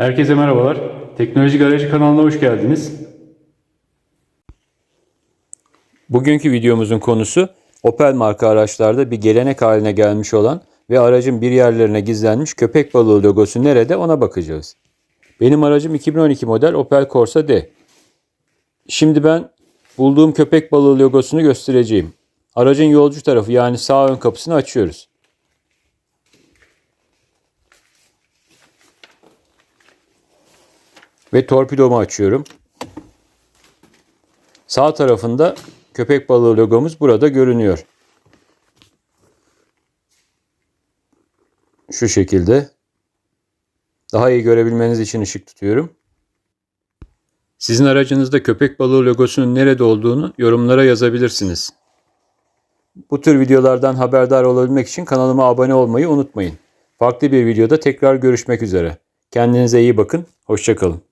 Herkese merhabalar. Teknoloji Garajı kanalına hoş geldiniz. Bugünkü videomuzun konusu Opel marka araçlarda bir gelenek haline gelmiş olan ve aracın bir yerlerine gizlenmiş köpek balığı logosu nerede ona bakacağız. Benim aracım 2012 model Opel Corsa D. Şimdi ben bulduğum köpek balığı logosunu göstereceğim. Aracın yolcu tarafı yani sağ ön kapısını açıyoruz. Ve torpidomu açıyorum. Sağ tarafında köpek balığı logomuz burada görünüyor. Şu şekilde. Daha iyi görebilmeniz için ışık tutuyorum. Sizin aracınızda köpek balığı logosunun nerede olduğunu yorumlara yazabilirsiniz. Bu tür videolardan haberdar olabilmek için kanalıma abone olmayı unutmayın. Farklı bir videoda tekrar görüşmek üzere. Kendinize iyi bakın. Hoşçakalın.